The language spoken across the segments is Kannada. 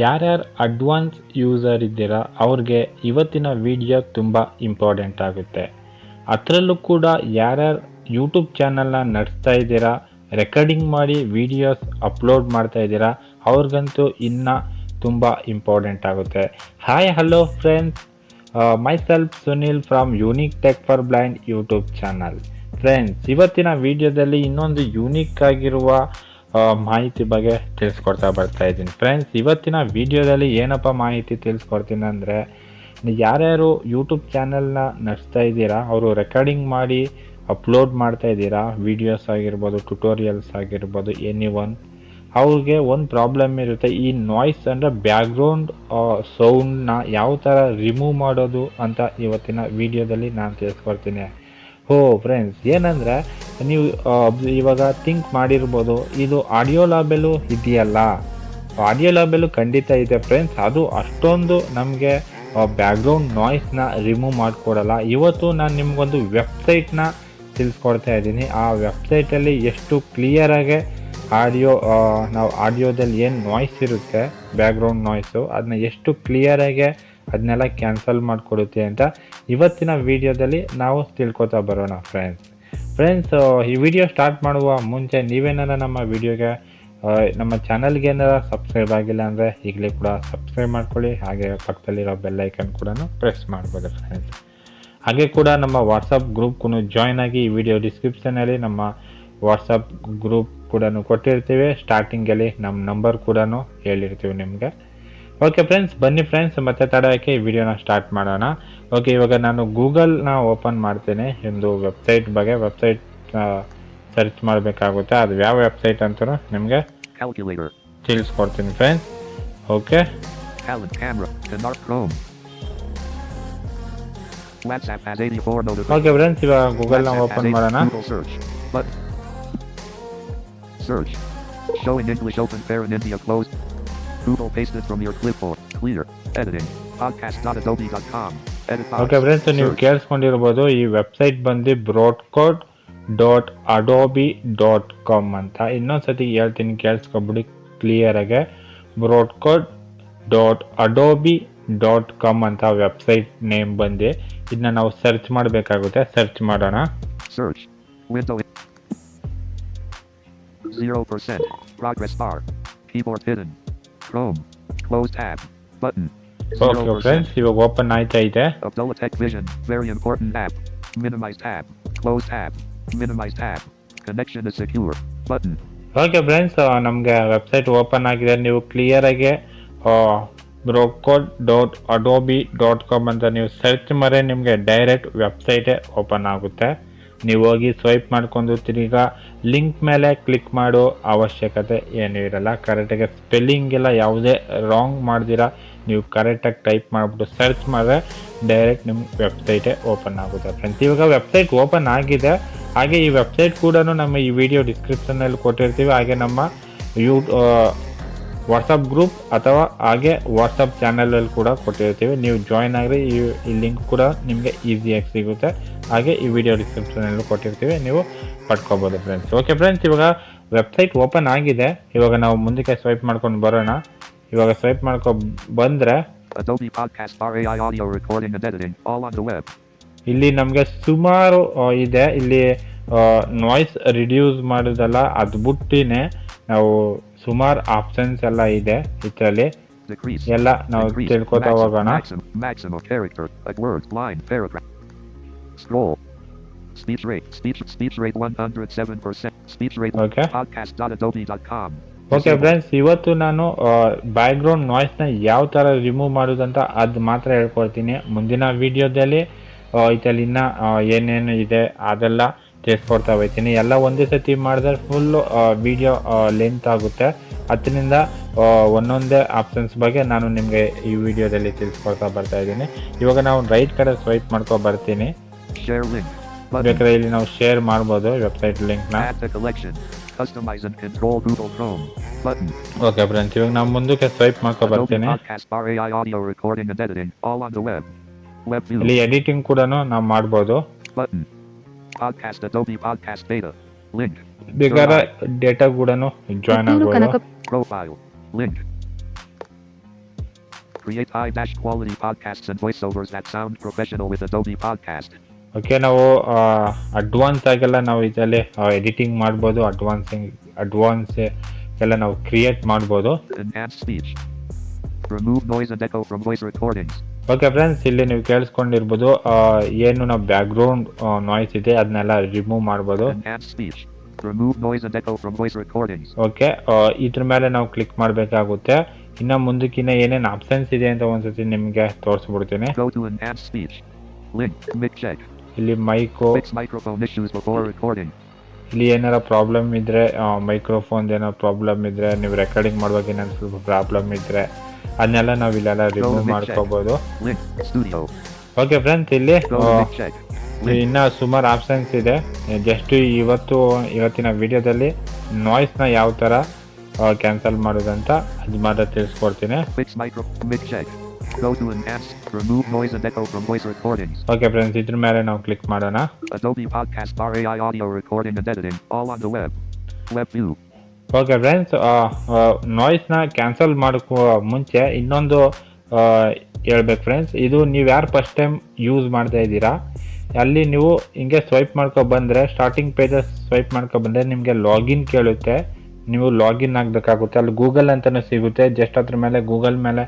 ಯಾರ್ಯಾರು ಅಡ್ವಾನ್ಸ್ ಯೂಸರ್ ಇದ್ದೀರಾ, ಅವ್ರಿಗೆ ಇವತ್ತಿನ ವಿಡಿಯೋ ತುಂಬ ಇಂಪಾರ್ಟೆಂಟ್ ಆಗುತ್ತೆ. ಅದರಲ್ಲೂ ಕೂಡ ಯಾರ್ಯಾರು ಯೂಟ್ಯೂಬ್ ಚಾನಲ್ನ ನಡೆಸ್ತಾ ಇದ್ದೀರಾ, ರೆಕಾರ್ಡಿಂಗ್ ಮಾಡಿ ವಿಡಿಯೋಸ್ ಅಪ್ಲೋಡ್ ಮಾಡ್ತಾ ಇದ್ದೀರಾ, ಅವ್ರಿಗಂತೂ ಇನ್ನೂ ತುಂಬ ಇಂಪಾರ್ಟೆಂಟ್ ಆಗುತ್ತೆ. Hi, hello friends. Myself Sunil from unique tech for blind YouTube channel friends ಇವತ್ತಿನ ವಿಡಿಯೋದಲ್ಲಿ ಇನ್ನೊಂದು ಯೂನಿಕ್ ಆಗಿರುವ ಮಾಹಿತಿ ಬಗ್ಗೆ ತಿಳಿಸ್ಕೊಡ್ತಾ ಬರ್ತಾ ಇದ್ದೀನಿ. ಫ್ರೆಂಡ್ಸ್ ಇವತ್ತಿನ ವಿಡಿಯೋದಲ್ಲಿ ಏನಪ್ಪ ಮಾಹಿತಿ ತಿಳಿಸ್ಕೊಡ್ತೀನಿ ಅಂದರೆ, ಯಾರ್ಯಾರು ಯೂಟ್ಯೂಬ್ ಚಾನಲ್ನ ನಡೆಸ್ತಾ ಇದ್ದೀರಾ, ಅವರು ರೆಕಾರ್ಡಿಂಗ್ ಮಾಡಿ ಅಪ್ಲೋಡ್ ಮಾಡ್ತಾ ಇದ್ದೀರಾ ವಿಡಿಯೋಸ್ ಆಗಿರ್ಬೋದು ಟ್ಯುಟೋರಿಯಲ್ಸ್ ಆಗಿರ್ಬೋದು ಎನಿ ಒನ್ ಅವ್ರಿಗೆ ಒಂದು ಪ್ರಾಬ್ಲಮ್ ಇರುತ್ತೆ. ಈ ನಾಯ್ಸ್ ಅಂದರೆ ಬ್ಯಾಕ್ಗ್ರೌಂಡ್ ಸೌಂಡ್ನ ಯಾವ ಥರ ರಿಮೂವ್ ಮಾಡೋದು ಅಂತ ಇವತ್ತಿನ ವಿಡಿಯೋದಲ್ಲಿ ನಾನು ತಿಳಿಸ್ಕೊಡ್ತೀನಿ. ಹೋ ಫ್ರೆಂಡ್ಸ್ ಏನಂದರೆ ನೀವು ಇವಾಗ ಥಿಂಕ್ ಮಾಡಿರ್ಬೋದು, ಇದು ಆಡಿಯೋ ಲಾಬೆಲು ಇದೆಯಲ್ಲ? ಆಡಿಯೋ ಲಾಬೆಲು ಖಂಡಿತ ಇದೆ ಫ್ರೆಂಡ್ಸ್ ಅದು ಅಷ್ಟೊಂದು ನಮಗೆ ಬ್ಯಾಕ್ಗ್ರೌಂಡ್ ನಾಯ್ಸ್ನ ರಿಮೂವ್ ಮಾಡಿಕೊಡಲ್ಲ. ಇವತ್ತು ನಾನು ನಿಮಗೊಂದು ವೆಬ್ಸೈಟ್ನ ತಿಳಿಸ್ಕೊಡ್ತಾ ಇದ್ದೀನಿ. ಆ ವೆಬ್ಸೈಟಲ್ಲಿ ಎಷ್ಟು ಕ್ಲಿಯರಾಗೆ ಆಡಿಯೋ ನಾವು ಆಡಿಯೋದಲ್ಲಿ ಏನು ನಾಯ್ಸ್ ಇರುತ್ತೆ ಬ್ಯಾಕ್ಗ್ರೌಂಡ್ ನಾಯ್ಸು ಅದನ್ನ ಎಷ್ಟು ಕ್ಲಿಯರಾಗೆ ಅದನ್ನೆಲ್ಲ ಕ್ಯಾನ್ಸಲ್ ಮಾಡಿಕೊಡುತ್ತೆ ಅಂತ ಇವತ್ತಿನ ವಿಡಿಯೋದಲ್ಲಿ ನಾವು ತಿಳ್ಕೊತಾ ಬರೋಣ ಫ್ರೆಂಡ್ಸ್ ಫ್ರೆಂಡ್ಸ್ ಈ ವಿಡಿಯೋ ಸ್ಟಾರ್ಟ್ ಮಾಡುವ ಮುಂಚೆ ನೀವೇನಾರ ನಮ್ಮ ವಿಡಿಯೋಗೆ ನಮ್ಮ ಚಾನಲ್ಗೆ ಏನಾರ ಸಬ್ಸ್ಕ್ರೈಬ್ ಆಗಿಲ್ಲ ಅಂದರೆ ಈಗಲೇ ಕೂಡ ಸಬ್ಸ್ಕ್ರೈಬ್ ಮಾಡ್ಕೊಳ್ಳಿ. ಹಾಗೆ ಪಕ್ಕದಲ್ಲಿರೋ ಬೆಲ್ ಐಕನ್ ಕೂಡ ಪ್ರೆಸ್ ಮಾಡ್ಬೋದು ಫ್ರೆಂಡ್ಸ್ ಹಾಗೆ ಕೂಡ ನಮ್ಮ ವಾಟ್ಸಪ್ ಗ್ರೂಪ್ಗೂ ಜಾಯ್ನ್ ಆಗಿ ಈ ವಿಡಿಯೋ ಡಿಸ್ಕ್ರಿಪ್ಷನಲ್ಲಿ ನಮ್ಮ ವಾಟ್ಸಪ್ ಗ್ರೂಪ್ ಕೂಡ ಕೊಟ್ಟಿರ್ತೀವಿ. ಸ್ಟಾರ್ಟಿಂಗಲ್ಲಿ ನಮ್ಮ ನಂಬರ್ ಕೂಡ ಹೇಳಿರ್ತೀವಿ ನಿಮಗೆ. ಓಕೆ ಫ್ರೆಂಡ್ಸ್ ಬನ್ನಿ ಫ್ರೆಂಡ್ಸ್ ಮತ್ತೆ ತಡೆಯೋಕ್ಕೆ ಈ ವಿಡಿಯೋನ ಸ್ಟಾರ್ಟ್ ಮಾಡೋಣ. ಓಕೆ ಇವಾಗ ನಾನು ಗೂಗಲ್ನ ಓಪನ್ ಮಾಡ್ತೇನೆ. ಒಂದು ವೆಬ್ಸೈಟ್ ಬಗ್ಗೆ ವೆಬ್ಸೈಟ್ ಸರ್ಚ್ ಮಾಡಬೇಕಾಗುತ್ತೆ. ಅದು ಯಾವ ವೆಬ್ಸೈಟ್ ಅಂತಲೂ ನಿಮಗೆ ತಿಳಿಸ್ಕೊಡ್ತೀನಿ ಫ್ರೆಂಡ್ಸ್ ಓಕೆ ಓಕೆ ಫ್ರೆಂಡ್ಸ್ ಇವಾಗ ಗೂಗಲ್ನ ಓಪನ್ ಮಾಡೋಣ. Search. Show in English open pair in India closed. Google it from your clipboard. Clear. Editing. Podcast.adobe.com. Okay friends ನೀವು. ಕೇಳಿಸ್ಕೊಂಡಿರ್ಬೋದು ಈ ವೆಬ್ಸೈಟ್ ಬಂದು podcast dot Adobe dot com ಅಂತ ಇನ್ನೊಂದ್ಸತಿ ಹೇಳ್ತೀನಿ ಕೇಳಿಸ್ಕೊಬಿಡಿ ಕ್ಲಿಯರಾಗೆ podcast dot Adobe dot com ಅಂತ ವೆಬ್ಸೈಟ್ ನೇಮ್ ಬಂದು ಇದನ್ನ ನಾವು ಸರ್ಚ್ ಮಾಡಬೇಕಾಗುತ್ತೆ ಸರ್ಚ್ ಮಾಡೋಣ search Window. 0%. Progress bar. Keyboard hidden. Chrome. Close tab. Button. Okay 0%. Friends ಇವಾಗ ಓಪನ್ ಆಯ್ತಾ ಇದೆ Abdullah Tech Vision. Very important app. Minimize tab. Close tab. Minimize tab. Connection is secure. Button. Okay friends ನಮಗೆ ವೆಬ್ಸೈಟ್ ಓಪನ್ ಆಗಿದೆ ನೀವು ಕ್ಲಿಯರಾಗಿ podcast dot Adobe dot com ಅಂತ ನೀವು ಸರ್ಚ್ ಮರೆ ನಿಮಗೆ ಡೈರೆಕ್ಟ್ ವೆಬ್ಸೈಟೇ ಓಪನ್ ಆಗುತ್ತೆ ನೀವು ಹೋಗಿ ಸ್ವೈಪ್ ಮಾಡ್ಕೊಂಡು ತಿರ್ಗಾ ಲಿಂಕ್ ಮೇಲೆ ಕ್ಲಿಕ್ ಮಾಡೋ ಅವಶ್ಯಕತೆ ಏನೂ ಇರಲ್ಲ. ಕರೆಕ್ಟಾಗಿ ಸ್ಪೆಲ್ಲಿಂಗ್ ಎಲ್ಲ ಯಾವುದೇ ರಾಂಗ್ ಮಾಡ್ದಿರಾ, ನೀವು ಕರೆಕ್ಟಾಗಿ ಟೈಪ್ ಮಾಡಿಬಿಟ್ಟು ಸರ್ಚ್ ಮಾಡಿದ್ರೆ ಡೈರೆಕ್ಟ್ ನಿಮ್ಮ ವೆಬ್ಸೈಟೇ ಓಪನ್ ಆಗುತ್ತೆ ಫ್ರೆಂಡ್ಸ್ ಇವಾಗ ವೆಬ್ಸೈಟ್ ಓಪನ್ ಆಗಿದೆ. ಹಾಗೆ ಈ ವೆಬ್ಸೈಟ್ ಕೂಡ ನಮ್ಮ ಈ ವಿಡಿಯೋ ಡಿಸ್ಕ್ರಿಪ್ಷನಲ್ಲಿ ಕೊಟ್ಟಿರ್ತೀವಿ. ಹಾಗೆ ನಮ್ಮ ಯೂ ವಾಟ್ಸಪ್ ಗ್ರೂಪ್ ಅಥವಾ ಹಾಗೆ ವಾಟ್ಸಪ್ ಚಾನಲಲ್ಲಿ ಕೂಡ ಕೊಟ್ಟಿರ್ತೀವಿ. ನೀವು ಜಾಯ್ನ್ ಆದರೆ ಈ ಈ ಲಿಂಕ್ ಕೂಡ ನಿಮಗೆ ಈಸಿಯಾಗಿ ಸಿಗುತ್ತೆ. ಹಾಗೆ ಈ ವಿಡಿಯೋ ಡಿಸ್ಕ್ರಿಪ್ಷನಲ್ಲೂ ಕೊಟ್ಟಿರ್ತೀವಿ ನೀವು ಪಡ್ಕೋಬೋದು ಫ್ರೆಂಡ್ಸ್ ಓಕೆ ಫ್ರೆಂಡ್ಸ್ ಇವಾಗ ವೆಬ್ಸೈಟ್ ಓಪನ್ ಆಗಿದೆ. ಇವಾಗ ನಾವು ಮುಂದಕ್ಕೆ ಸ್ವೈಪ್ ಮಾಡ್ಕೊಂಡು ಬರೋಣ. ಇವಾಗ ಸ್ವೈಪ್ ಮಾಡ್ಕೊ ಬಂದರೆ. ಇಲ್ಲಿ ನಮಗೆ ಸುಮಾರು ಇದೆ. ಇಲ್ಲಿ ನಾಯ್ಸ್ ರಿಡ್ಯೂಸ್ ಮಾಡೋದಲ್ಲ ಅದು ಬಿಟ್ಟಿನೇ ನಾವು ಸುಮಾರು ಆಪ್ಷನ್ಸ್ ಎಲ್ಲ ಇದೆ ಇದರಲ್ಲಿ. ಎಲ್ಲ ನಾವು. ತಿಳ್ಕೊತಾ ಹೋಗೋಣ. Scroll. Speech rate. Speech speech rate 107%. Speech rate. Okay. Podcast.adobe.com. Okay friends ಇವತ್ತು ನಾನು ಬ್ಯಾಕ್ಗ್ರೌಂಡ್ ನಾಯ್ಸ್ನ ಯಾವ ಥರ ರಿಮೂವ್ ಮಾಡೋದಂತ ಅದು ಮಾತ್ರ ಹೇಳ್ಕೊಡ್ತೀನಿ ಮುಂದಿನ ವಿಡಿಯೋದಲ್ಲಿ ಇದರಲ್ಲಿ ಇನ್ನ ಏನೇನು ಇದೆ ಅದೆಲ್ಲ ತಿಳಿಸ್ಕೊಡ್ತಾ ಹೋಗ್ತೀನಿ ಎಲ್ಲ ಒಂದೇ ಸತಿ ಮಾಡಿದ್ರೆ ಫುಲ್ಲು ವಿಡಿಯೋ ಲೆಂತ್ ಆಗುತ್ತೆ ಅದರಿಂದ ಒಂದೊಂದೇ ಆಪ್ಷನ್ಸ್ ಬಗ್ಗೆ ನಾನು ನಿಮಗೆ ಈ ವಿಡಿಯೋದಲ್ಲಿ ತಿಳಿಸ್ಕೊಡ್ತಾ ಬರ್ತಾ ಇದ್ದೀನಿ ಇವಾಗ ನಾವು ರೈಟ್ ಕಡೆ ಸ್ವೈಪ್ ಮಾಡ್ಕೊ ಬರ್ತೀನಿ Share link. Button. ಬೇಕಾದ್ರೆ ಇಲ್ಲಿ ನಾವು ಶೇರ್ ಮಾಡ್ಬೋದು ವೆಬ್ಸೈಟ್ ಲಿಂಕ್ನ Add the collection. Customize and control Google Chrome. Button. Okay friends ಇವಾಗ ನಾವು ಮುಂದಕ್ಕೆ ಸ್ವೈಪ್ ಮಾಡ್ಕೊ Adobe ಬರ್ತೀನಿ Podcast Bar AI audio recording and editing. All on the web. Web view. ಇಲ್ಲಿ ಎಡಿಟಿಂಗ್ ಕೂಡ ನಾವು ಮಾಡ್ಬೋದು Button. Podcast Adobe Podcast Beta. Link. ಬೇಕಾದ್ರೆ ಡೇಟಾ ಕೂಡ ಜಾಯ್ನ್ ಪುತ್ತೂರು ಆಗ್ಬೋದು ಕನಕ Profile. Link. Create high dash quality podcasts and voiceovers that sound professional with Adobe Podcast. Okay ನಾವು ಅಡ್ವಾನ್ಸ್ ಆಗೆಲ್ಲ ನಾವು ಇದರಲ್ಲಿ ಎಡಿಟಿಂಗ್ ಮಾಡ್ಬೋದು ಅಡ್ವಾನ್ಸಿಂಗ್ ಅಡ್ವಾನ್ಸ್ ಎಲ್ಲ ನಾವು ಕ್ರಿಯೇಟ್ ಮಾಡ್ಬೋದು. ಓಕೆ ಫ್ರೆಂಡ್ಸ್ ಇಲ್ಲಿ ನೀವು ಕೇಳಿಸ್ಕೊಂಡಿರ್ಬೋದು ಏನು ನಾವು ಬ್ಯಾಕ್ಗ್ರೌಂಡ್ ನಾಯ್ಸ್ ಇದೆ ಅದನ್ನೆಲ್ಲ ರಿಮೂವ್ ಮಾಡ್ಬೋದು. ಓಕೆ ಇದ್ರ ಮೇಲೆ ನಾವು ಕ್ಲಿಕ್ ಮಾಡಬೇಕಾಗುತ್ತೆ. ಇನ್ನು ಮುಂದಕ್ಕಿನ್ನ ಏನೇನು ಆಪ್ಷನ್ಸ್ ಇದೆ ಅಂತ ಒಂದ್ಸತಿ ನಿಮಗೆ ತೋರಿಸ್ಬಿಡ್ತೀನಿ. ಇಲ್ಲಿ ಮೈಕು ಇಲ್ಲಿ ಏನಾರ ಪ್ರಾಬ್ಲಮ್ ಇದ್ರೆ ಮೈಕ್ರೋಫೋನ್ ಏನೋ ಪ್ರಾಬ್ಲಮ್ ಇದ್ರೆ ನೀವು ರೆಕಾರ್ಡಿಂಗ್ ಮಾಡುವಾಗ ಏನಾದ್ರು ಸ್ವಲ್ಪ ಪ್ರಾಬ್ಲಮ್ ಇದ್ರೆ ಅದನ್ನೆಲ್ಲ ನಾವು ಇಲ್ಲೆಲ್ಲ ರಿಮೂವ್ ಮಾಡ್ಕೋಬೋದು. ಮಾಡ್ಕೋಬಹುದು ಓಕೆ ಫ್ರೆಂಡ್ಸ್ ಇಲ್ಲಿ. ಇನ್ನ ಸುಮಾರು ಆಪ್ಷನ್ಸ್ ಇದೆ. ಜಸ್ಟ್ ಇವತ್ತು ಇವತ್ತಿನ ವಿಡಿಯೋದಲ್ಲಿ ನಾಯ್ಸ್ನ ಯಾವ ಥರ ಕ್ಯಾನ್ಸಲ್ ಮಾಡೋದಂತ ಅದು ಮಾತ್ರ ತಿಳಿಸ್ಕೊಡ್ತೀನಿ. Go to enhance. Remove noise and echo from voice recordings. Okay friends ಇದ್ರ ಮೇಲೆ ನಾವು ಕ್ಲಿಕ್ ಮಾಡೋಣ Adobe Podcast Bar AI audio recording and editing. All on the web. Web view. Okay friends ನಾಯ್ಸ್ನ cancel ಮಾಡೋಕ್ಕೂ ಮುಂಚೆ ಇನ್ನೊಂದು ಹೇಳ್ಬೇಕು ಫ್ರೆಂಡ್ಸ್ ಇದು ನೀವು ಯಾರು ಫಸ್ಟ್ ಟೈಮ್ ಯೂಸ್ ಮಾಡ್ತಾ ಇದ್ದೀರಾ ಅಲ್ಲಿ ನೀವು ಹಿಂಗೆ ಸ್ವೈಪ್ ಮಾಡ್ಕೊ ಬಂದರೆ ಸ್ಟಾರ್ಟಿಂಗ್ ಪೇಜಸ್ ಸ್ವೈಪ್ ಮಾಡ್ಕೊ ಬಂದರೆ ನಿಮಗೆ ಲಾಗಿನ್ ಕೇಳುತ್ತೆ ನೀವು ಲಾಗಿನ್ ಆಗಬೇಕಾಗುತ್ತೆ ಅಲ್ಲಿ ಗೂಗಲ್ ಅಂತಲೂ ಸಿಗುತ್ತೆ ಜಸ್ಟ್ ಅದ್ರ ಮೇಲೆ ಗೂಗಲ್ ಮೇಲೆ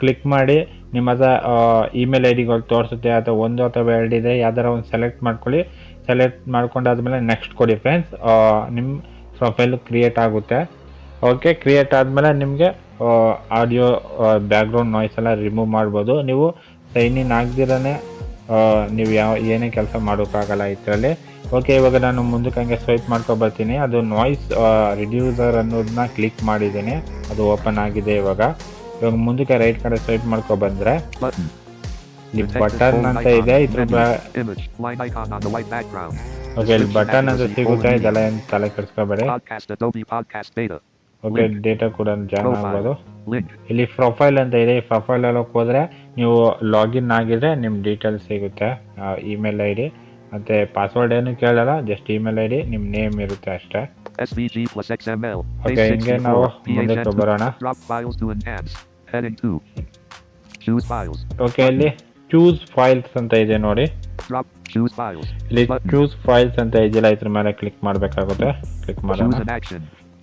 ಕ್ಲಿಕ್ ಮಾಡಿ ನಿಮ್ಮ ಇಮೇಲ್ ಐ ಡಿಗಳು ತೋರಿಸುತ್ತೆ ಅಥವಾ ಒಂದು ಅಥವಾ ಎರಡು ಇದೆ, ಯಾವ್ದಾರ ಒಂದು ಸೆಲೆಕ್ಟ್ ಮಾಡ್ಕೊಳ್ಳಿ. ಸೆಲೆಕ್ಟ್ ಮಾಡ್ಕೊಂಡಾದ್ಮೇಲೆ ನೆಕ್ಸ್ಟ್ ಕೊಡಿ ಫ್ರೆಂಡ್ಸ್ ನಿಮ್ಮ ಪ್ರೊಫೈಲ್ ಕ್ರಿಯೇಟ್ ಆಗುತ್ತೆ. ಓಕೆ ಕ್ರಿಯೇಟ್ ಆದಮೇಲೆ ನಿಮಗೆ ಆಡಿಯೋ ಬ್ಯಾಕ್ಗ್ರೌಂಡ್ ನಾಯ್ಸ್ ಎಲ್ಲ ರಿಮೂವ್ ಮಾಡ್ಬೋದು. ನೀವು ಸೈನ್ ಇನ್ ಆಗದಿರೇ ನೀವು ಯಾವ, ಏನೇ ಕೆಲಸ ಮಾಡೋಕ್ಕಾಗಲ್ಲ ಇದರಲ್ಲಿ ಓಕೆ ಇವಾಗ ನಾನು ಮುಂದಕ್ಕೆ ಹಂಗೆ ಸ್ವೈಪ್ ಮಾಡ್ಕೊಬರ್ತೀನಿ ಅದು ನಾಯ್ಸ್ ರಿಡ್ಯೂಸರ್ ಅನ್ನೋದನ್ನ ಕ್ಲಿಕ್ ಮಾಡಿದ್ದೀನಿ. ಅದು ಓಪನ್ ಆಗಿದೆ ಇವಾಗ. ಇವಾಗ ಮುಂದಕ್ಕೆ ರೈಟ್ ಕಡೆ ಸ್ವೈಪ್ ಮಾಡ್ಕೊ ಬಂದ್ರೆ ಬಟನ್ ಅಂತ ಇದೆ ಇದ್ರ. ಓಕೆ ಇಲ್ಲಿ ಬಟನ್ ಅಂತ ಸಿಗುತ್ತೆ ಇದೆಲ್ಲ ಏನು ತಲೆ ಕೆಡಿಸ್ಕೋಬೇಡಿ. ಓಕೆ ಡೇಟಾ ಕೂಡ ಜಾಯ್ನ್ ಆಗ್ಬೋದು. ಇಲ್ಲಿ ಪ್ರೊಫೈಲ್ ಅಂತ ಇದೆ ಈ ಪ್ರೊಫೈಲ್ ಅಲ್ಲಿ ಹೋದ್ರೆ ನೀವು ಲಾಗಿನ್ ಆಗಿದ್ರೆ ನಿಮ್ಮ ಡೀಟೇಲ್ಸ್ ಸಿಗುತ್ತೆ. ಇಮೇಲ್ ಐ ಡಿ ಮತ್ತೆ ಪಾಸ್ವರ್ಡ್ ಏನು ಕೇಳಲ್ಲ ಜಸ್ಟ್ ಇಮೇಲ್ ಐ ಡಿ ನಿಮ್ಮ ನೇಮ್ ಇರುತ್ತೆ ಅಷ್ಟೇ. SVG plus XML. Okay, ಹಿಂಗೆ ನಾವು 64. ಮುಂದಕ್ಕೆ ಬರೋಣ Drop files to enhance. Heading 2. Choose files. Okay ಇಲ್ಲಿ ಚೂಸ್ ಫೈಲ್ಸ್ ಅಂತ ಇದೆ ನೋಡಿ Drop. Choose files. ಇಲ್ಲಿ Choose ಚೂಸ್ ಫೈಲ್ಸ್ ಅಂತ ಇದೆಯಲ್ಲ ಇದ್ರ ಮೇಲೆ ಕ್ಲಿಕ್ ಮಾಡಬೇಕಾಗುತ್ತೆ ಕ್ಲಿಕ್ ಮಾಡೋಣ Choose an action.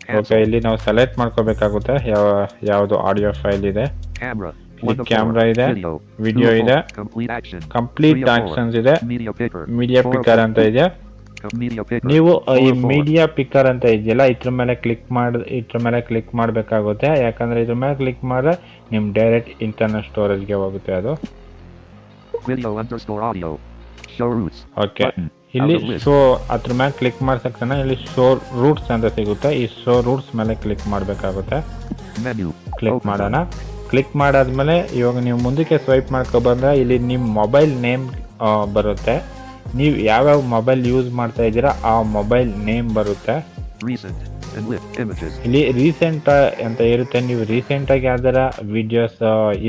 Okay Cancel. ಇಲ್ಲಿ ನಾವು ಸೆಲೆಕ್ಟ್ ಮಾಡ್ಕೋಬೇಕಾಗುತ್ತೆ ಯಾವ ಯಾವುದು ಆಡಿಯೋ ಫೈಲ್ ಇದೆ Camera. One to camera four. ಇದೆ, Video. video Two to ಇದೆ, four. Complete action. Three four. Actions ಇದೆ Media picker. Media Four of ಅಂತ ಇದೆ. ನೀವು ಈ. ಮೀಡಿಯಾ ಪಿಕ್ಕರ್ ಅಂತ ಇದೆಯಲ್ಲ ಇದ್ರ ಮೇಲೆ ಕ್ಲಿಕ್ ಮಾಡಿ ಇದ್ರ ಮೇಲೆ ಕ್ಲಿಕ್ ಮಾಡಬೇಕಾಗುತ್ತೆ. ಯಾಕಂದ್ರೆ ಇದ್ರ ಮೇಲೆ ಕ್ಲಿಕ್ ಮಾಡಿದ್ರೆ ನಿಮ್ ಡೈರೆಕ್ಟ್ ಇಂಟರ್ನಲ್ ಸ್ಟೋರೇಜ್ಗೆ ಹೋಗುತ್ತೆ ಅದು. ಓಕೆ. ಇಲ್ಲಿ ಶೋ ಅದ್ರ ಮೇಲೆ ಕ್ಲಿಕ್ ಮಾಡಿದ ತಕ್ಷಣ ಇಲ್ಲಿ ಶೋ ರೂಟ್ಸ್ ಅಂತ ಸಿಗುತ್ತೆ. ಈ ಶೋ ರೂಟ್ಸ್ ಮೇಲೆ ಕ್ಲಿಕ್ ಮಾಡಬೇಕಾಗುತ್ತೆ. ಕ್ಲಿಕ್ ಮಾಡೋಣ. ಕ್ಲಿಕ್ ಮಾಡಾದ್ಮೇಲೆ ಇವಾಗ ನೀವು ಮುಂದಕ್ಕೆ ಸ್ವೈಪ್ ಮಾಡ್ಕೊ ಬಂದ್ರೆ ಇಲ್ಲಿ ನಿಮ್ಮ ಮೊಬೈಲ್ ನೇಮ್ ಬರುತ್ತೆ. ನೀವು ಯಾವ್ಯಾವ ಮೊಬೈಲ್ ಯೂಸ್ ಮಾಡ್ತಾ ಇದ್ದೀರಾ ಆ ಮೊಬೈಲ್ ನೇಮ್ ಬರುತ್ತೆ. ಇಲ್ಲಿ ರೀಸೆಂಟ್ ಅಂತ ಇರುತ್ತೆ. ನೀವು ರೀಸೆಂಟಾಗಿ ಯಾವ್ದಾರ ವಿಡಿಯೋಸ್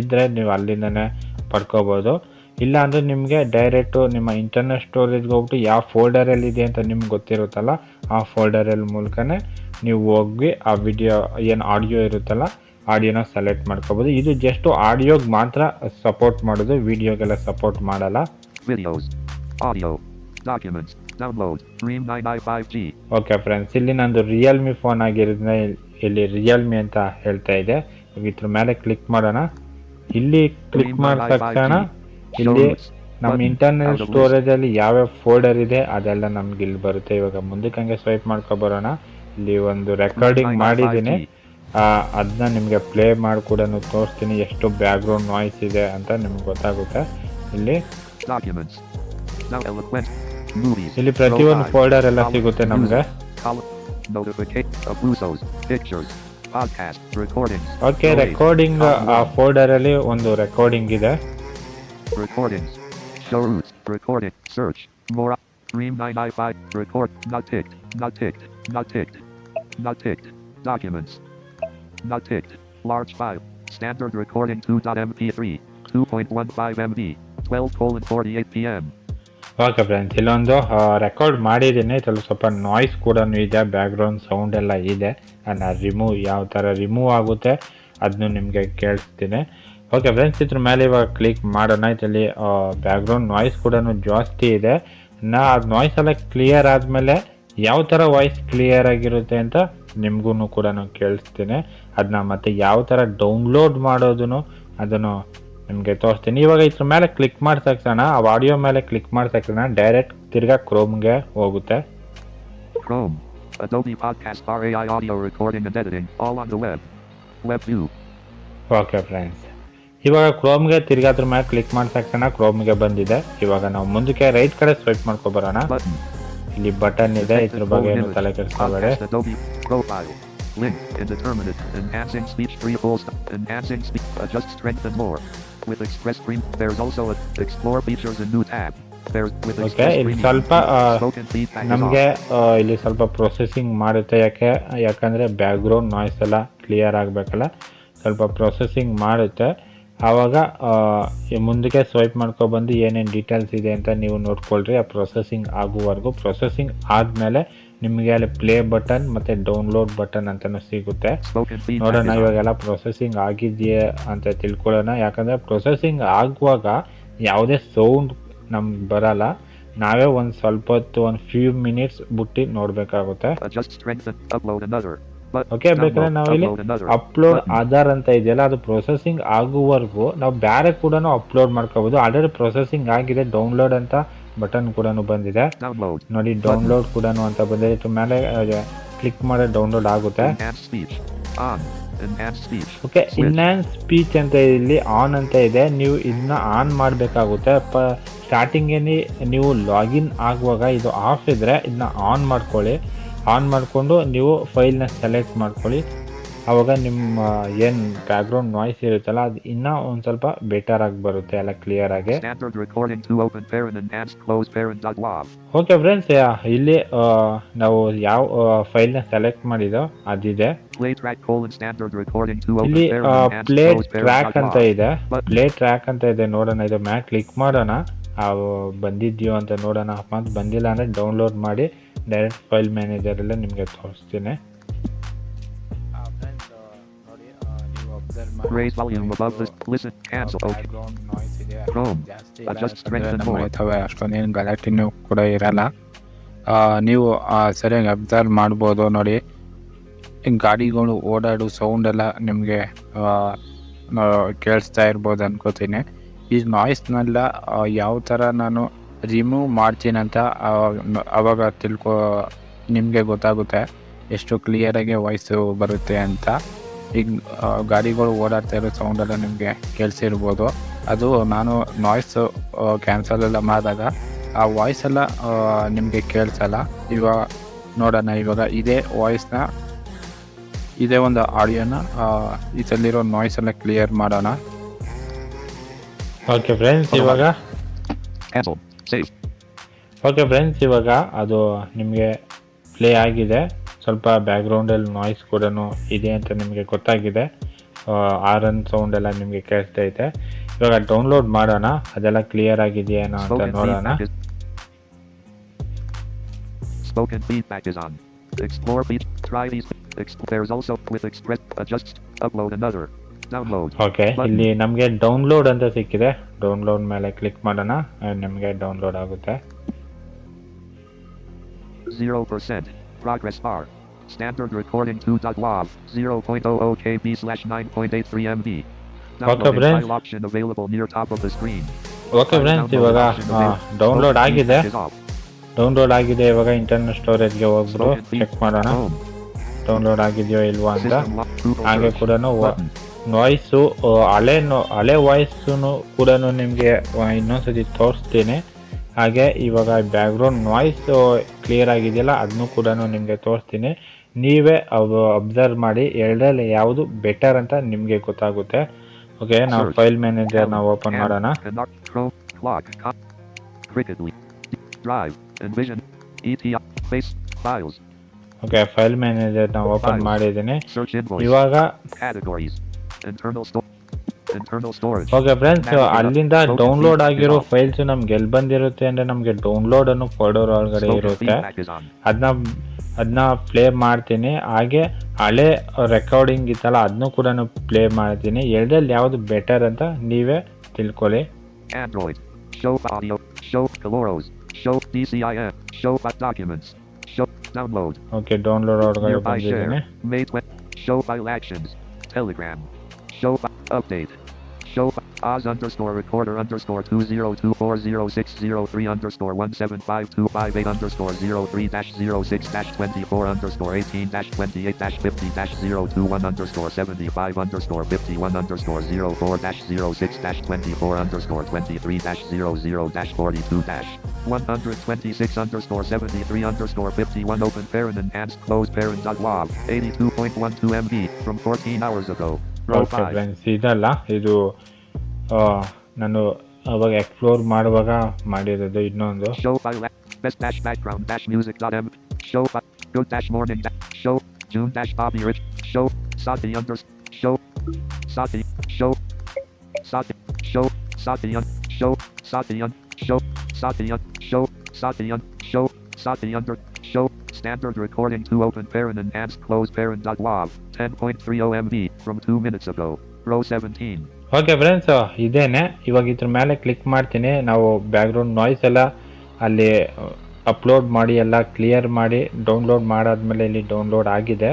ಇದ್ದರೆ ನೀವು ಅಲ್ಲಿಂದನೇ ಪಡ್ಕೋಬೋದು. ಇಲ್ಲ ಅಂದರೆ ನಿಮಗೆ ಡೈರೆಕ್ಟು ನಿಮ್ಮ ಇಂಟರ್ನೆಟ್ ಸ್ಟೋರೇಜ್ಗೆ ಹೋಗ್ಬಿಟ್ಟು ಯಾವ ಫೋಲ್ಡರಲ್ಲಿ ಇದೆ ಅಂತ ನಿಮ್ಗೆ ಗೊತ್ತಿರುತ್ತಲ್ಲ ಆ ಫೋಲ್ಡರಲ್ಲಿ ಮೂಲಕನೇ ನೀವು ಹೋಗಿ ಆ ವಿಡಿಯೋ ಏನು ಆಡಿಯೋ ಇರುತ್ತಲ್ಲ ಆಡಿಯೋನ ಸೆಲೆಕ್ಟ್ ಮಾಡ್ಕೋಬೋದು. ಇದು ಜಸ್ಟ್ ಆಡಿಯೋಗೆ ಮಾತ್ರ ಸಪೋರ್ಟ್ ಮಾಡೋದು ವಿಡಿಯೋಗೆಲ್ಲ ಸಪೋರ್ಟ್ ಮಾಡಲ್ಲ. Audio. Documents. Download. Dream 995G. Okay friends ಇಲ್ಲಿ ನಂದು ರಿಯಲ್ಮಿ ಫೋನ್ ಆಗಿರೋದ್ರಿಂದ ಇಲ್- ಇಲ್ಲಿ ರಿಯಲ್ಮಿ ಅಂತ ಹೇಳ್ತಾ ಇದೆ ಇದ್ರ ಮೇಲೆ ಕ್ಲಿಕ್ ಮಾಡೋಣ ಇಲ್ಲಿ ಕ್ಲಿಕ್ ಮಾಡಿದ ತಕ್ಷಣ 995G. Show ಇಲ್ಲಿ. ನಮ್ಮ. ಇಂಟರ್ನಲ್ ಸ್ಟೋರೇಜಲ್ಲಿ ಯಾವ್ಯಾವ ಫೋಲ್ಡರ್ ಇದೆ ಅದೆಲ್ಲ ನಮ್ಗೆ ಇಲ್ಲಿ ಬರುತ್ತೆ ಇವಾಗ ಮುಂದಕ್ಕೆ ಹಂಗೆ ಸ್ವೈಪ್ ಮಾಡ್ಕೊ ಬರೋಣ ಇಲ್ಲಿ ಒಂದು ರೆಕಾರ್ಡಿಂಗ್ 995G. ಮಾಡಿದ್ದೀನಿ ಅದನ್ನ ನಿಮಗೆ ಪ್ಲೇ ಮಾಡಿ ಕೂಡ ತೋರಿಸ್ತೀನಿ ಎಷ್ಟು ಬ್ಯಾಕ್ಗ್ರೌಂಡ್ ನಾಯ್ಸ್ ಇದೆ ಅಂತ ನಿಮ್ಗೆ ಗೊತ್ತಾಗುತ್ತೆ ಇಲ್ಲಿ ಇಲ್ಲಿ ಪ್ರತಿಯೊಂದು Profile. ಫೋಲ್ಡರ್ ಎಲ್ಲ Column. ಸಿಗುತ್ತೆ Music. ನಮ್ಗೆ Column. Notification. Abusos. Pictures. podcast, recordings, okay Delete. Recording ಆ ಫೋಲ್ಡರಲ್ಲಿ ಒಂದು ರೆಕಾರ್ಡಿಂಗ್ ಇದೆ recordings, show routes, recording, search, more, op- Dream 995, record, not ticked, not ticked, not ticked, not ticked, documents, not ticked, large file, standard recording 2.mp3, 2.15 MB, 12 colon 48 PM. Okay friends ಇಲ್ಲೊಂದು ರೆಕಾರ್ಡ್ ಮಾಡಿದ್ದೀನಿ ಇದರಲ್ಲಿ ಸ್ವಲ್ಪ ನಾಯ್ಸ್ ಕೂಡ ಇದೆ ಬ್ಯಾಕ್ಗ್ರೌಂಡ್ ಸೌಂಡ್ ಎಲ್ಲ ಇದೆ. ನಾನು ರಿಮೂವ್ ಯಾವ ಥರ ರಿಮೂವ್ ಆಗುತ್ತೆ ಅದನ್ನು ನಿಮಗೆ ಕೇಳಿಸ್ತೀನಿ. ಓಕೆ ಫ್ರೆಂಡ್ಸ್ ಇದ್ರ ಮೇಲೆ ಇವಾಗ ಕ್ಲಿಕ್ ಮಾಡೋಣ. ಇದರಲ್ಲಿ ಬ್ಯಾಕ್ಗ್ರೌಂಡ್ ನಾಯ್ಸ್ ಕೂಡ ಜಾಸ್ತಿ ಇದೆ. ನಾ ಅದು ನಾಯ್ಸ್ ಎಲ್ಲ ಕ್ಲಿಯರ್ ಆದಮೇಲೆ ಯಾವ ಥರ ವಾಯ್ಸ್ ಕ್ಲಿಯರ್ ಆಗಿರುತ್ತೆ ಅಂತ ನಿಮಗೂ ಕೂಡ ಕೇಳಿಸ್ತೀನಿ. ಅದನ್ನ ಮತ್ತೆ ಯಾವ ಥರ ಡೌನ್ಲೋಡ್ ಮಾಡೋದನ್ನು ಅದನ್ನು ನಿಮಗೆ ತೋರಿಸ್ತೀನಿ ಇವಾಗ ಇದ್ರ ಮೇಲೆ ಕ್ಲಿಕ್ ಮಾಡಿದ ತಕ್ಷಣ ಆ ಆಡಿಯೋ ಮೇಲೆ ಕ್ಲಿಕ್ ಮಾಡಿದ ತಕ್ಷಣ ಡೈರೆಕ್ಟ್ ತಿರ್ಗಾ ಕ್ರೋಮ್ಗೆ ಹೋಗುತ್ತೆ Chrome, Adobe Podcast Bar AI audio recording and editing, all on the web. Web view, okay friends ಇವಾಗ ಕ್ರೋಮ್ಗೆ ತಿರ್ಗಾದ್ರ ಮೇಲೆ ಕ್ಲಿಕ್ ಮಾಡಿದ ತಕ್ಷಣ ಕ್ರೋಮ್ಗೆ ಬಂದಿದೆ ಇವಾಗ ನಾವು ಮುಂದಕ್ಕೆ ರೈಟ್ ಕಡೆ ಸ್ವೈಪ್ ಮಾಡ್ಕೊಬರೋಣ button, ಇಲ್ಲಿ ಬಟನ್ ಇದೆ ಇದ್ರ ಬಗ್ಗೆ ಏನು ತಲೆ ಕೆಡಿಸ್ಕೋಬೇಡಿ podcast Adobe, profile, link, indeterminate, enhancing speech free full stop, enhancing speech, adjust strength and more. With Express Stream, there's also a explore features and new tab. Okay ಇಲ್ಲಿ ಸ್ವಲ್ಪ ನಮಗೆ ಇಲ್ಲಿ ಸ್ವಲ್ಪ ಪ್ರೊಸೆಸಿಂಗ್ ಮಾಡುತ್ತೆ. ಯಾಕೆ ಯಾಕಂದರೆ ಬ್ಯಾಕ್ಗ್ರೌಂಡ್ ನಾಯ್ಸ್ ಎಲ್ಲ ಕ್ಲಿಯರ್ ಆಗಬೇಕಲ್ಲ. ಸ್ವಲ್ಪ ಪ್ರೊಸೆಸಿಂಗ್ ಮಾಡುತ್ತೆ. ಆವಾಗ ಮುಂದಕ್ಕೆ ಸ್ವೈಪ್ ಮಾಡ್ಕೊಬಂದು ಏನೇನು ಡೀಟೇಲ್ಸ್ ಇದೆ ಅಂತ ನೀವು ನೋಡ್ಕೊಳ್ರಿ. ಆ ಪ್ರೊಸೆಸಿಂಗ್ ಆಗುವವರೆಗೂ ಪ್ರೊಸೆಸಿಂಗ್ ಆದಮೇಲೆ ನಿಮಗೆ ಅಲ್ಲಿ ಪ್ಲೇ ಬಟನ್ ಮತ್ತೆ ಡೌನ್ಲೋಡ್ ಬಟನ್ ಅಂತಲೂ ಸಿಗುತ್ತೆ. ನೋಡೋಣ. ಇವಾಗೆಲ್ಲ ಪ್ರೊಸೆಸಿಂಗ್ ಆಗಿದೆಯಾ ಅಂತ ತಿಳ್ಕೊಳ್ಳೋಣ. ಯಾಕಂದ್ರೆ ಪ್ರೊಸೆಸಿಂಗ್ ಆಗುವಾಗ ಯಾವುದೇ ಸೌಂಡ್ ನಮ್ಗೆ ಬರಲ್ಲ. ನಾವೇ ಒಂದು ಸ್ವಲ್ಪ ಹೊತ್ತು ಒಂದು ಫ್ಯೂ ಮಿನಿಟ್ಸ್ ಬಿಟ್ಟು ನೋಡಬೇಕಾಗುತ್ತೆ. ಓಕೆ ಬೇಕಾದ್ರೆ ನಾವಿಲ್ಲಿ ಇಲ್ಲಿ ಅಪ್ಲೋಡ್. ಆಧಾರ್ ಅಂತ ಇದೆಯಲ್ಲ ಅದು ಪ್ರೊಸೆಸಿಂಗ್ ಆಗುವವರೆಗೂ ನಾವು ಬೇರೆ ಕೂಡ ಅಪ್ಲೋಡ್ ಮಾಡ್ಕೋಬೋದು. ಆಲ್ರೆಡಿ ಪ್ರೊಸೆಸಿಂಗ್ ಆಗಿದೆ ಡೌನ್ಲೋಡ್ ಅಂತ ಬಟನ್ ಕೂಡ ಬಂದಿದೆ. ನೋಡಿ ಡೌನ್ಲೋಡ್ ಕೂಡ ಅಂತ ಬಂದಿದೆ. ಇದ್ರ ಮೇಲೆ ಕ್ಲಿಕ್ ಮಾಡಿ ಡೌನ್ಲೋಡ್ ಆಗುತ್ತೆ. ಓಕೆ. ಇನ್ಹ್ಯಾನ್ಸ್ ಸ್ಪೀಚ್ ಅಂತ ಇಲ್ಲಿ ಆನ್ ಅಂತ ಇದೆ. ನೀವು ಇದನ್ನ ಆನ್ ಮಾಡಬೇಕಾಗುತ್ತೆ. ಪ ಸ್ಟಾರ್ಟಿಂಗಲ್ಲಿ ನೀವು ಲಾಗಿನ್ ಆಗುವಾಗ ಇದು ಆಫ್ ಇದ್ದರೆ ಇದನ್ನ ಆನ್ ಮಾಡ್ಕೊಳ್ಳಿ. ಆನ್ ಮಾಡಿಕೊಂಡು ನೀವು ಫೈಲ್ನ ಸೆಲೆಕ್ಟ್ ಮಾಡ್ಕೊಳ್ಳಿ. ಆವಾಗ ನಿಮ್ಮ ಏನು ಬ್ಯಾಕ್ಗ್ರೌಂಡ್ ನಾಯ್ಸ್ ಇರುತ್ತಲ್ಲ ಅದು ಇನ್ನೂ ಒಂದು ಸ್ವಲ್ಪ ಬೆಟರ್ ಆಗಿ ಬರುತ್ತೆ ಎಲ್ಲ ಕ್ಲಿಯರ್ ಆಗಿ. ಓಕೆ ಫ್ರೆಂಡ್ಸ್ ಇಲ್ಲಿ ನಾವು ಯಾವ ಫೈಲ್ನ ಸೆಲೆಕ್ಟ್ ಮಾಡಿದೋ ಅದಿದೆ. ಇಲ್ಲಿ ಪ್ಲೇ ಟ್ರ್ಯಾಕ್ ಅಂತ ಇದೆ. ಪ್ಲೇ ಟ್ರ್ಯಾಕ್ ಅಂತ ಇದೆ ನೋಡೋಣ ಇದು ಮ್ಯಾಕ್ ಕ್ಲಿಕ್ ಮಾಡೋಣ. ಬಂದಿದ್ಯೋ ಅಂತ ನೋಡೋಣ. ಮತ್ತು ಬಂದಿಲ್ಲ ಅಂದರೆ ಡೌನ್ಲೋಡ್ ಮಾಡಿ ಡೈರೆಕ್ಟ್ ಫೈಲ್ ಮ್ಯಾನೇಜರಲ್ಲೇ ನಿಮಗೆ ತೋರಿಸ್ತೀನಿ. Raise volume above this. Listen. Cancel. Okay. Chrome. Adjust strength and more. ಇರ್ತವೆ ಅಷ್ಟೊಂದೇನು ಗಲಾಟೆನೂ ಕೂಡ ಇರಲ್ಲ ನೀವು ಸರಿಯಾಗಿ ಅಬ್ಸರ್ವ್ ಮಾಡ್ಬೋದು ನೋಡಿ ಗಾಡಿಗಳು ಓಡಾಡೋ ಸೌಂಡ್ ಎಲ್ಲ ನಿಮಗೆ ಕೇಳಿಸ್ತಾ ಇರ್ಬೋದು ಅನ್ಕೋತೀನಿ ಈ ನಾಯ್ಸ್ನೆಲ್ಲ ಯಾವ ಥರ ನಾನು ರಿಮೂವ್ ಮಾಡ್ತೀನಂತ ಅವಾಗ ತಿಳ್ಕೊ ನಿಮಗೆ ಗೊತ್ತಾಗುತ್ತೆ ಎಷ್ಟು ಕ್ಲಿಯರಾಗಿ ವಾಯ್ಸು ಬರುತ್ತೆ ಅಂತ ಈಗ ಗಾಡಿಗಳು ಓಡಾಡ್ತಾ ಇರೋ ಸೌಂಡ್ ಎಲ್ಲ ನಿಮಗೆ ಕೇಳಿಸಿರ್ಬೋದು. ಅದು ನಾನು ನಾಯ್ಸ್ ಕ್ಯಾನ್ಸಲ್ ಎಲ್ಲ ಮಾಡಿದಾಗ ಆ ವಾಯ್ಸ್ ಎಲ್ಲ ನಿಮಗೆ ಕೇಳಿಸಲ್ಲ. ಇವಾಗ ನೋಡೋಣ ಇವಾಗ ಇದೇ ವಾಯ್ಸ್ನ ಇದೇ ಒಂದು ಆಡಿಯೋನ ಇದರಲ್ಲಿರೋ ನಾಯ್ಸ್ ಎಲ್ಲ ಕ್ಲಿಯರ್ ಮಾಡೋಣ. ಓಕೆ ಫ್ರೆಂಡ್ಸ್ ಇವಾಗ. ಓಕೆ ಫ್ರೆಂಡ್ಸ್ ಇವಾಗ ಅದು ನಿಮಗೆ ಪ್ಲೇ ಆಗಿದೆ. ಸ್ವಲ್ಪ ಬ್ಯಾಕ್ಗ್ರೌಂಡಲ್ಲಿ ನಾಯ್ಸ್ ಕೂಡ ಇದೆ ಅಂತ ನಿಮಗೆ ಗೊತ್ತಾಗಿದೆ ಆರನ್ ಸೌಂಡ್ ಎಲ್ಲ ನಿಮಗೆ ಕೇಳಿಸ್ತಾ ಇದೆ ಇವಾಗ ಡೌನ್ಲೋಡ್ ಮಾಡೋಣ ಅದೆಲ್ಲ ಕ್ಲಿಯರ್ ಆಗಿದೆಯೇನೋ ಅಂತ ನೋಡೋಣ. Spoken feedback is on. Explore feed. Try these. Exp- there's also with express adjust. Upload another. Download. Okay. ಇಲ್ಲಿ ನಮಗೆ ಡೌನ್ಲೋಡ್ ಅಂತ ಸಿಕ್ಕಿದೆ ಡೌನ್ಲೋಡ್ ಮೇಲೆ ಕ್ಲಿಕ್ ಮಾಡೋಣ ನಿಮಗೆ ಡೌನ್ಲೋಡ್ ಆಗುತ್ತೆ 0% Progress bar. Standard recording 2.wav. 0.00 KB slash 9.83 MB. Downloading option available near top of the screen. Okay friends download ಇವಾಗ. ಡೌನ್ಲೋಡ್ ಆಗಿದೆ. ಡೌನ್ಲೋಡ್ ಆಗಿದೆ ಇವಾಗ ಇಂಟರ್ನೆಟ್ ಸ್ಟೋರೇಜ್ಗೆ ಹೋಗ್ಬಿಟ್ಟು ಚೆಕ್ ಮಾಡೋಣ. ಡೌನ್ಲೋಡ್ ಆಗಿದೆಯೋ ಇಲ್ವಾ ಅಂತ ಹಾಗೆ ಕೂಡ Button. ಹಳೆ ಹಳೆ ವಾಯ್ಸು ಕೂಡ ನಿಮಗೆ ಇನ್ನೊಂದ್ಸತಿ ತೋರಿಸ್ತೀನಿ ಹಾಗೆ ಇವಾಗ ಬ್ಯಾಕ್ಗ್ರೌಂಡ್ ನಾಯ್ಸ್ ಕ್ಲಿಯರ್ ಆಗಿದೆಯಲ್ಲ ಅದನ್ನು ಕೂಡ ನಿಮಗೆ ತೋರಿಸ್ತೀನಿ. ನೀವೇ ಅಬ್ಸರ್ವ್ ಮಾಡಿ ಎರಡರಲ್ಲಿ ಯಾವುದು ಬೆಟರ್ ಅಂತ ನಿಮಗೆ ಗೊತ್ತಾಗುತ್ತೆ. ಓಕೆ ನಾವು ಫೈಲ್ ಮ್ಯಾನೇಜರ್ ನಾವು ಓಪನ್ ಮಾಡೋಣ. ಓಕೆ ಫೈಲ್ ಮ್ಯಾನೇಜರ್ ನಾವು ಓಪನ್. ಮಾಡಿದ್ದೀನಿ. ಇವಾಗ ಓಕೆ ಫ್ರೆಂಡ್ಸ್. ಅಲ್ಲಿಂದ ಡೌನ್ಲೋಡ್ ಆಗಿರೋ. ಫೈಲ್ಸ್ ನಮ್ಗೆ ಎಲ್ಲಿ ಬಂದಿರುತ್ತೆ ಅಂದ್ರೆ ನಮಗೆ ಡೌನ್ಲೋಡ್ ಅನ್ನು ಫೋಲ್ಡರ್ ಒಳಗಡೆ ಇರುತ್ತೆ. ಅದನ್ನ ಅದನ್ನ ಪ್ಲೇ ಮಾಡ್ತೀನಿ. ಹಾಗೆ ಹಳೆ ರೆಕಾರ್ಡಿಂಗ್ ಇತ್ತಲ್ಲ ಅದನ್ನು ಕೂಡ ಪ್ಲೇ ಮಾಡ್ತೀನಿ. ಎರಡರಲ್ಲಿ ಯಾವುದು ಬೆಟರ್ ಅಂತ ನೀವೇ ತಿಳ್ಕೊಳ್ಳಿ. Android, Show file actions Caloros, Show update. Show Oz underscore recorder underscore two zero two four zero six zero three underscore one seven five two five eight underscore zero three dash zero six dash twenty four underscore eighteen dash twenty eight dash fifty dash zero two one underscore seventy five underscore fifty one underscore zero four dash zero six dash twenty four underscore twenty three dash zero zero dash forty two dash one hundred twenty six underscore seventy three underscore fifty one open parent and hands closed parent dot log eighty two point one two MB from fourteen hours ago. Okay 5. Friends ಇದಲ್ಲ ಇದು ನಾನು ಅವಾಗ ಎಕ್ಸ್ಪ್ಲೋರ್ ಮಾಡುವಾಗ ಮಾಡಿರೋದು ಇನ್ನೊಂದು Show show show show show show standard recording to open parent enhanced close parent wav 10.30 MB from two minutes ago. Row 17 okay friends ಇದೇನೆ. ಇವಾಗ ಇದ್ರ ಮೇಲೆ ಕ್ಲಿಕ್ ಮಾಡ್ತೀನಿ. ನಾವು ಬ್ಯಾಕ್ಗ್ರೌಂಡ್ ನಾಯ್ಸ್ ಎಲ್ಲ ಅಲ್ಲಿ ಅಪ್ಲೋಡ್ ಮಾಡಿ, ಎಲ್ಲ ಕ್ಲಿಯರ್ ಮಾಡಿ ಡೌನ್ಲೋಡ್ ಮಾಡಾದ್ಮೇಲೆ ಇಲ್ಲಿ ಡೌನ್ಲೋಡ್ ಆಗಿದೆ.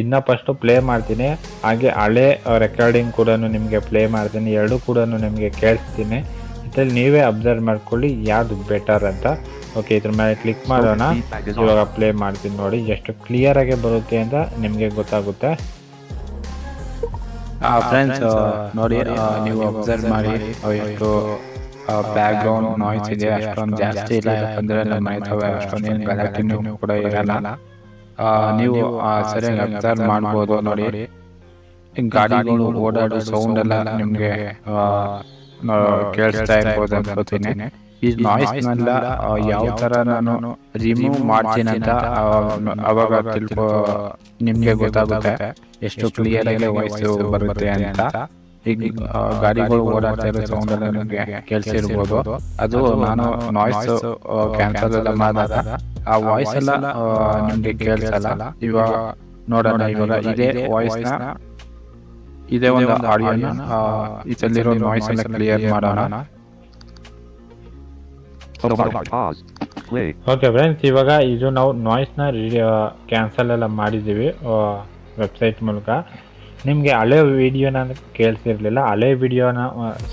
ಇನ್ನು ಫಸ್ಟು ಪ್ಲೇ ಮಾಡ್ತೀನಿ. ಹಾಗೆ ಹಳೆ ರೆಕಾರ್ಡಿಂಗ್ ಕೂಡ ನಿಮಗೆ ಪ್ಲೇ ಮಾಡ್ತೀನಿ. ಎರಡೂ ಕೂಡ ನಿಮಗೆ ಕೇಳಿಸ್ತೀನಿ. ಇದರಲ್ಲಿ ನೀವೇ ಅಬ್ಸರ್ವ್ ಮಾಡ್ಕೊಳ್ಳಿ, ಯಾವುದು ಬೆಟರ್ ಅಂತ. ಓಕೆ ಇದ್ರ ಮೇಲೆ ಕ್ಲಿಕ್ ಮಾಡೋಣ. ಇವಾಗ ಪ್ಲೇ ಮಾಡ್ತೀನಿ ನೋಡಿ. ಎಷ್ಟು ಕ್ಲಿಯರ್ ಆಗಿ ಬರುತ್ತೆ ಅಂತ ನಿಮಗೆ ಗೊತ್ತಾಗುತ್ತೆ. ಫ್ರೆಂಡ್ಸ್ ನೋಡಿ ನೀವು ಅಬ್ಸರ್ವ್ ಮಾಡಿ ಅವು ಎಷ್ಟು ಬ್ಯಾಕ್ ಗ್ರೌಂಡ್ ನಾಯ್ಸ್ ಇದೆ ಅಷ್ಟೊಂದು ಜಾಸ್ತಿ ಇಲ್ಲ ಯಾಕಂದ್ರೆ ನಮ್ಮ ಅಷ್ಟೊಂದೇನು ಗಲಾಟೆನೂ ಕೂಡ ಇರಲ್ಲ. ಆ, ನೀವು ಆ, ಸರಿಯಾಗಿ ಅಬ್ಸರ್ವ್ ಮಾಡ್ಬೋದು ನೋಡಿ. ಗಾಡಿಗಳು ಓಡಾಡೋ ಸೌಂಡ್ ಎಲ್ಲ ನಿಮಗೆ ಕೇಳಿಸ್ತಾ ಇರ್ಬೋದು ಅನ್ಕೋತೀನಿ. ಈ ನಾಯ್ಸ್ ನೆಲ್ಲ ಯಾವ ತರ ನಾನು ರಿಮೂವ್ ಮಾಡ್ತೀನಿ ಅಂತ ಅವಾಗ ತಿಳ್ಕೊ ನಿಮ್ಗೆ ಗೊತ್ತಾಗುತ್ತೆ ಎಷ್ಟು ಕ್ಲಿಯರ್ ಆಗಿ ವಾಯ್ಸ್ ಬರುತ್ತೆ ಅಂತ ಈಗ ಗಾಡಿಗಳು ಓಡಾಡ್ತಾ ಇರೋ ಸೌಂಡ್ ಎಲ್ಲ ನಿಮ್ಗೆ ಕೇಳಿಸಿರ್ಬೋದು ಅದು ನಾನು ನಾಯ್ಸ್ ಕ್ಯಾನ್ಸಲ್ ಎಲ್ಲ ಮಾಡಿದಾಗ ಆ ವಾಯ್ಸ್ ಎಲ್ಲ ನಿಮಗೆ ಕೇಳಿಸಲ್ಲ ಇವಾಗ ನೋಡೋಣ ಇವಾಗ ಇದೇ ವಾಯ್ಸ್ನ ಇದೇ ಒಂದು ಆಡಿಯೋನ ಇದರಲ್ಲಿರೋ ನಾಯ್ಸ್ ಎಲ್ಲ ಕ್ಲಿಯರ್ ಮಾಡೋಣ ಓಕೆ ಫ್ರೆಂಡ್ಸ್ ಇವಾಗ ಇದು ನಾವು ನಾಯ್ಸ್ನ ಕ್ಯಾನ್ಸಲ್ ಎಲ್ಲ ಮಾಡಿದ್ದೀವಿ ವೆಬ್ಸೈಟ್ ಮೂಲಕ. ನಿಮಗೆ ಹಳೆ ವಿಡಿಯೋನ ಕೇಳಿಸಿರ್ಲಿಲ್ಲ ಹಳೆ ವಿಡಿಯೋನ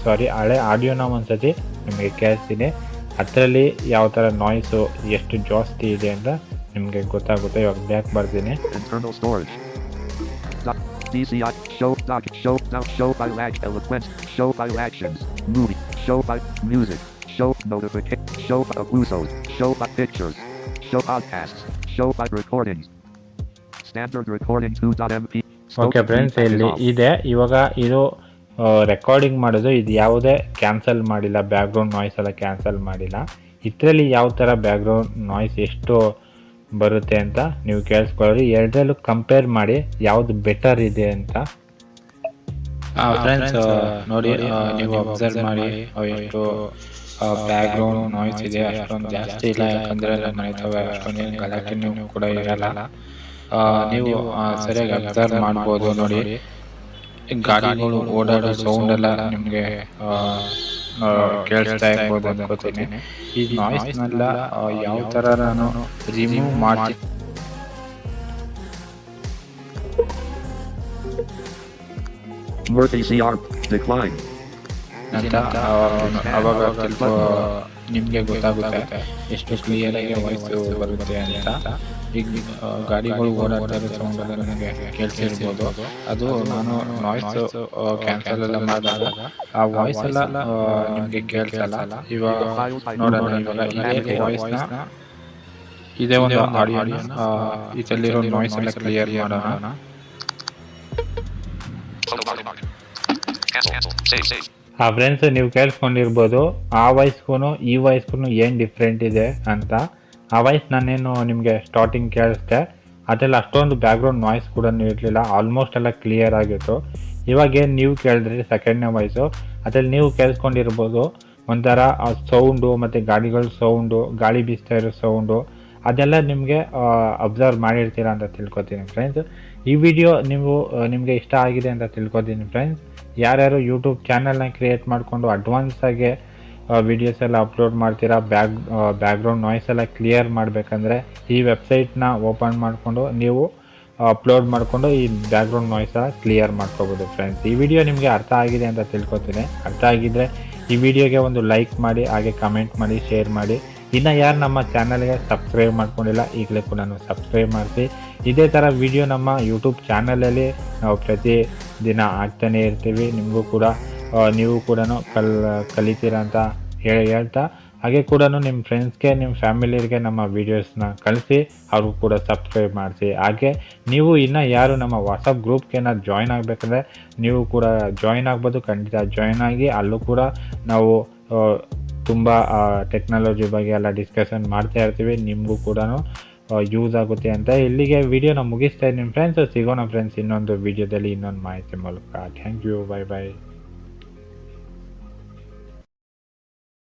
ಸಾರಿ ಹಳೆ ಆಡಿಯೋನ ಒಂದ್ಸತಿ ನಿಮಗೆ ಕೇಳಿಸ್ತೀನಿ. ಅದರಲ್ಲಿ ಯಾವ ಥರ ನಾಯ್ಸು ಎಷ್ಟು ಜಾಸ್ತಿ ಇದೆ ಅಂತ ನಿಮಗೆ ಗೊತ್ತಾಗುತ್ತೆ ಇವಾಗ ಬ್ಯಾಕ್ ಬರ್ತೀನಿ. DCI, show doc, show now, show file lag, eloquent, show file actions, movie, show file, music, show notification, show abusos, show by pictures, show podcasts, show by recordings. Standard recording 2.mp. Okay friends ಇಲ್ಲಿ. ಇದೆ. ಇವಾಗ ಇದು ರೆಕಾರ್ಡಿಂಗ್ ಮಾಡೋದು. ಇದು ಯಾವುದೇ ಕ್ಯಾನ್ಸಲ್ ಮಾಡಿಲ್ಲ. ಬ್ಯಾಕ್ಗ್ರೌಂಡ್ ನಾಯ್ಸ್ ಎಲ್ಲ ಕ್ಯಾನ್ಸಲ್ ಮಾಡಿಲ್ಲ. ಇದರಲ್ಲಿ ಯಾವ ಥರ ಬ್ಯಾಕ್ಗ್ರೌಂಡ್ ನಾಯ್ಸ್ ಎಷ್ಟು ಬರುತ್ತೆ ಅಂತ ನೀವು ಕೇಳಿಸ್ಕೊಳ್ಳಿ. ಎರಡರಲ್ಲೂ ಕಂಪೇರ್ ಮಾಡಿ ಯಾವುದು ಬೆಟರ್ ಇದೆ ಅಂತ. ಫ್ರೆಂಡ್ಸ್ ನೋಡಿ ನೀವು ಅಬ್ಸರ್ವ್ ಮಾಡಿ ಎಷ್ಟು ಬ್ಯಾಕ್ ಗ್ರೌಂಡ್ ನಾಯ್ಸ್ ಇದೆ, ಅಷ್ಟೊಂದು ಜಾಸ್ತಿ ಇಲ್ಲ ಯಾಕಂದ್ರೆ ನಮ್ಮ ಮನೆ ತಾವ ಅಷ್ಟೊಂದೇನು ಗಲಾಟೆನೂ ಕೂಡ ಇರಲ್ಲ ನೀವು ಸರಿಯಾಗಿ ಅಬ್ಸರ್ವ್ ಮಾಡ್ಬೋದು ನೋಡಿ ಗಾಡಿಗಳು ಓಡಾಡೋ ಸೌಂಡ್ ಎಲ್ಲ ನಿಮಗೆ ಕೇಳಿಸ್ತಾ ಇರ್ಬೋದು ಅನ್ಕೋತೀನಿ ಈ ನಾಯ್ಸ್ನೆಲ್ಲ ಯಾವ ಥರ ನಾನು ರಿಮೂವ್ ಮಾಡಿ Worthy CR. Decline. ಅಂತ ಅವಾಗ ಸ್ವಲ್ಪ ನಿಮಗೆ ಗೊತ್ತಾಗುತ್ತೆ. ಎಷ್ಟು ಕ್ಲಿಯರ್ ಆಗಿ ವಾಯ್ಸ್ ಬರುತ್ತೆ ಅಂತ. ಈಗ ಆ, ಗಾಡಿಗಳು ಓಡಾಡ್ತಾ ಇರೋ ಸೌಂಡ್ ಎಲ್ಲ ನನಗೆ ಕೇಳಿಸಿರ್ಬೋದು ಅದು ನಾನು ನಾಯ್ಸ್ ಕ್ಯಾನ್ಸಲ್ ಎಲ್ಲ ಮಾಡಿದಾಗ ಆ ವಾಯ್ಸ್ ಎಲ್ಲ ನಿಮಗೆ ಕೇಳಿಸಲ್ಲ. ಇವಾಗ ನೋಡೋಣ ಇವಾಗ ಇದೇ ವಾಯ್ಸ್ನ ಇದೇ ಒಂದು ಆಡಿಯೋನ ಇದರಲ್ಲಿರೋ ನಾಯ್ಸ್ ಎಲ್ಲ ಕ್ಲಿಯರ್ ಮಾಡೋಣ. Cancel, cancel, save, save. ಆ ಫ್ರೆಂಡ್ಸ್ ನೀವು ಕೇಳಿಸ್ಕೊಂಡಿರ್ಬೋದು, ಆ ವಾಯ್ಸ್ಗೂ ಈ ವಾಯ್ಸ್ಗೂ ಏನು ಡಿಫ್ರೆಂಟ್ ಇದೆ ಅಂತ. ಆ ವಾಯ್ಸ್ ನಾನೇನು ನಿಮಗೆ ಸ್ಟಾರ್ಟಿಂಗ್ ಕೇಳಿಸ್ದೆ ಅದೆಲ್ಲ ಅಷ್ಟೊಂದು ಬ್ಯಾಕ್ಗ್ರೌಂಡ್ ವಾಯ್ಸ್ ಕೂಡ ಇರಲಿಲ್ಲ ಆಲ್ಮೋಸ್ಟ್ ಎಲ್ಲ ಕ್ಲಿಯರ್ ಆಗಿತ್ತು. ಇವಾಗ ಏನು ನೀವು ಕೇಳಿದ್ರಿ ಸೆಕೆಂಡ್ನೇ ವಾಯ್ಸು ಅದ್ರಲ್ಲಿ ನೀವು ಕೇಳಿಸ್ಕೊಂಡಿರ್ಬೋದು, ಒಂಥರ ಸೌಂಡು ಮತ್ತು ಗಾಡಿಗಳ ಸೌಂಡು ಗಾಳಿ ಬೀಸ್ತಾ ಇರೋ ಸೌಂಡು ಅದೆಲ್ಲ ನಿಮಗೆ ಅಬ್ಸರ್ವ್ ಮಾಡಿರ್ತೀರ ಅಂತ ತಿಳ್ಕೊತೀನಿ ಫ್ರೆಂಡ್ಸ್ ಈ ವಿಡಿಯೋ ನೀವು ನಿಮಗೆ ಇಷ್ಟ ಆಗಿದೆ ಅಂತ ತಿಳ್ಕೊತೀನಿ ಫ್ರೆಂಡ್ಸ್ ಯಾರ್ಯಾರು ಯೂಟ್ಯೂಬ್ ಚಾನಲ್ನ ಕ್ರಿಯೇಟ್ ಮಾಡಿಕೊಂಡು ಅಡ್ವಾನ್ಸ್ ಆಗಿ ವಿಡಿಯೋಸ್ ಎಲ್ಲ ಅಪ್ಲೋಡ್ ಮಾಡ್ತೀರಾ ಬ್ಯಾಕ್ ಬ್ಯಾಕ್ಗ್ರೌಂಡ್ ನಾಯ್ಸ್ ಎಲ್ಲ ಕ್ಲಿಯರ್ ಮಾಡಬೇಕಂದ್ರೆ ಈ ವೆಬ್ಸೈಟ್ನ ಓಪನ್ ಮಾಡಿಕೊಂಡು ನೀವು ಅಪ್ಲೋಡ್ ಮಾಡಿಕೊಂಡು ಈ ಬ್ಯಾಕ್ಗ್ರೌಂಡ್ ನಾಯ್ಸ್ ಎಲ್ಲ ಕ್ಲಿಯರ್ ಮಾಡ್ಕೋಬೋದು ಫ್ರೆಂಡ್ಸ್ ಈ ವಿಡಿಯೋ ನಿಮಗೆ ಅರ್ಥ ಆಗಿದೆ ಅಂತ ತಿಳ್ಕೊತೀನಿ. ಅರ್ಥ ಆಗಿದ್ದರೆ ಈ ವಿಡಿಯೋಗೆ ಒಂದು ಲೈಕ್ ಮಾಡಿ, ಹಾಗೆ ಕಮೆಂಟ್ ಮಾಡಿ ಶೇರ್ ಮಾಡಿ. ಇನ್ನು ಯಾರು ನಮ್ಮ ಚಾನಲ್ಗೆ ಸಬ್ಸ್ಕ್ರೈಬ್ ಮಾಡ್ಕೊಂಡಿಲ್ಲ, ಈಗಲೇ ಕೂಡ ಸಬ್ಸ್ಕ್ರೈಬ್ ಮಾಡಿಸಿ ಇದೇ ಥರ ವಿಡಿಯೋ ನಮ್ಮ ಯೂಟ್ಯೂಬ್ ಚಾನಲಲ್ಲಿ ನಾವು ಪ್ರತಿ ದಿನ ಹಾಕ್ತಾನೆ ಇರ್ತೀವಿ. ನಿಮಗೂ ಕೂಡ ನೀವು ಕೂಡ ಕಲ್, ಕಲಿತೀರ ಅಂತ ಹೇಳಿ ಹೇಳ್ತಾ. ಹಾಗೆ ಕೂಡ ನಿಮ್ಮ ಫ್ರೆಂಡ್ಸ್ಗೆ ನಿಮ್ಮ ಫ್ಯಾಮಿಲಿಯರಿಗೆ ನಮ್ಮ ವೀಡಿಯೋಸ್ನ ಕಳಿಸಿ, ಅವ್ರಿಗೂ ಕೂಡ ಸಬ್ಸ್ಕ್ರೈಬ್ ಮಾಡಿಸಿ. ಹಾಗೆ ನೀವು ಇನ್ನು ಯಾರು ನಮ್ಮ ವಾಟ್ಸಪ್ ಗ್ರೂಪ್ಗೆ ಏನಾದ್ರು ಜಾಯ್ನ್ ಆಗಬೇಕಂದ್ರೆ, ನೀವು ಕೂಡ ಜಾಯ್ನ್ ಆಗ್ಬೋದು. ಖಂಡಿತ ಜಾಯ್ನ್ ಆಗಿ, ಅಲ್ಲೂ ಕೂಡ ನಾವು ತುಂಬ ಟೆಕ್ನಾಲಜಿ ಬಗ್ಗೆ ಎಲ್ಲ ಡಿಸ್ಕಷನ್ ಮಾಡ್ತಾ ಇರ್ತೀವಿ. ನಿಮಗೂ ಕೂಡ ಯೂಸ್ ಆಗುತ್ತೆ ಅಂತ. ಇಲ್ಲಿಗೆ ವಿಡಿಯೋನ ಮುಗಿಸ್ತಾ ಇದ್ದೀನಿ ಫ್ರೆಂಡ್ಸ್ ಸಿಗೋಣ ಫ್ರೆಂಡ್ಸ್ ಇನ್ನೊಂದು ವಿಡಿಯೋದಲ್ಲಿ ಇನ್ನೊಂದು ಮಾಹಿತಿ ಮೂಲಕ. Thank you bye bye